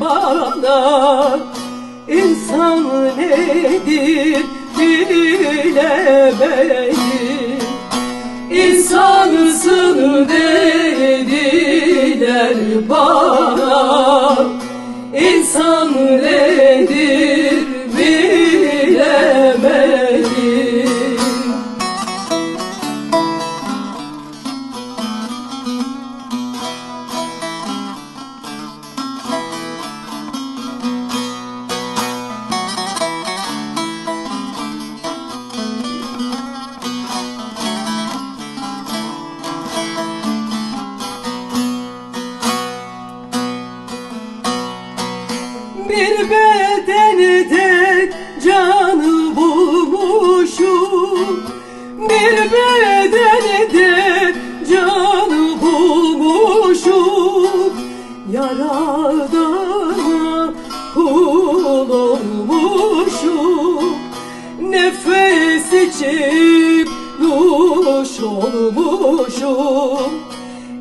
bana İnsan nedir bilemedim İnsansın dediler bana İnsan nedir Yaradana kul olmuşum. Nefes içip duş olmuşum.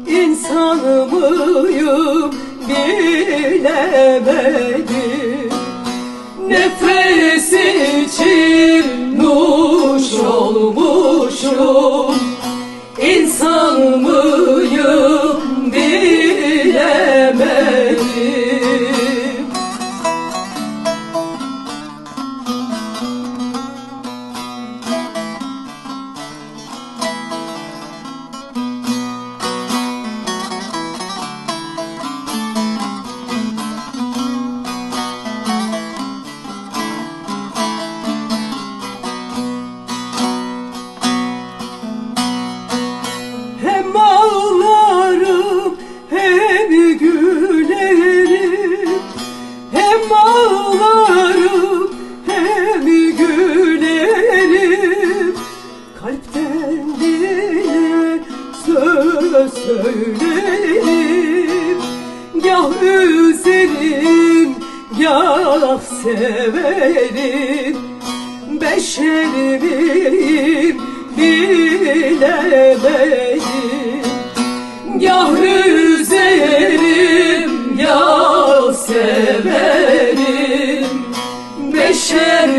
İnsan mıyım bilemedim. Nefes için nuş olmuşum. İnsan mıyım söylerim Gah üzerim gah severim. Beşer miyim bilemedim Gah üzerim gah severim. Beşer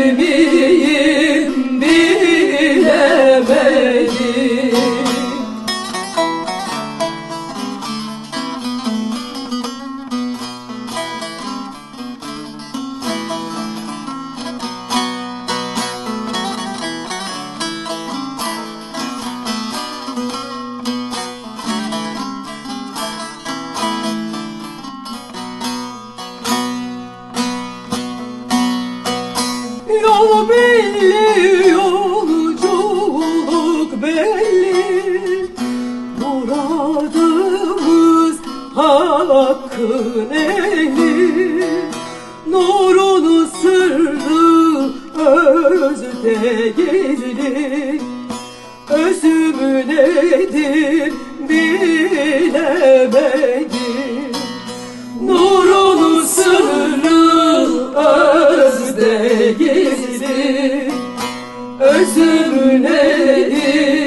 hakkın eli Nurun sırrı özde gizli. Özüm nedir bilemedim Nurun sırrı özde gizli. Özüm nedir